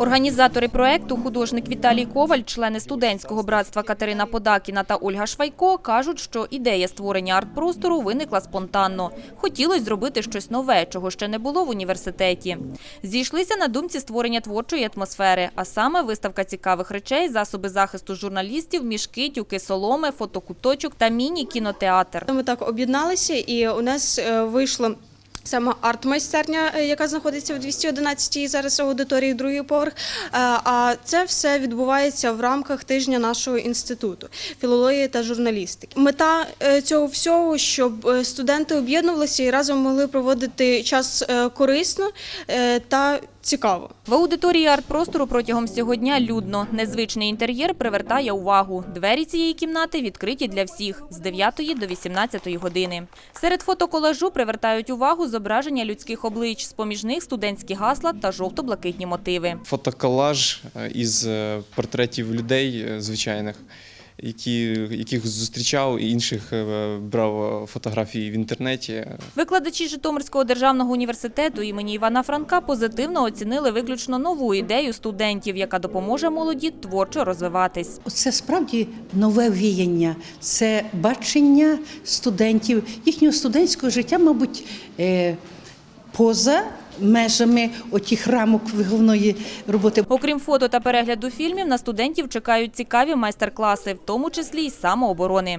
Організатори проекту, художник Віталій Коваль, члени студентського братства Катерина Подакіна та Ольга Швайко, кажуть, що ідея створення арт-простору виникла спонтанно. Хотілося зробити щось нове, чого ще не було в університеті. Зійшлися на думці створення творчої атмосфери, а саме виставка цікавих речей, засоби захисту журналістів, мішки, тюки соломи, фотокуточок та міні-кінотеатр. Ми так об'єдналися, і у нас е, вийшло. Саме арт-майстерня, е, яка знаходиться в 211-й зараз аудиторії, другий поверх. Е, А це все відбувається в рамках тижня нашого інституту філології та журналістики. Мета е, цього всього, щоб студенти об'єднувалися і разом могли проводити час корисно та цікаво. В аудиторії арт-простору протягом всього дня людно. Незвичний інтер'єр привертає увагу. Двері цієї кімнати відкриті для всіх з 9 до 18 години. Серед фотоколажу привертають увагу зображення людських облич, з-поміж них студентські гасла та жовто-блакитні мотиви. фотоколаж е, із е, портретів людей е, звичайних, які, яких зустрічав і інших е, брав фотографії в інтернеті. Викладачі Житомирського державного університету імені Івана Франка позитивно оцінили виключно нову ідею студентів, яка допоможе молоді творчо розвиватись. Це справді нове віяння, це бачення студентів, їхнього студентського життя, мабуть, е, поза межами отіх рамок виховної роботи. Окрім фото та перегляду фільмів, на студентів чекають цікаві майстер-класи, в тому числі й самооборони.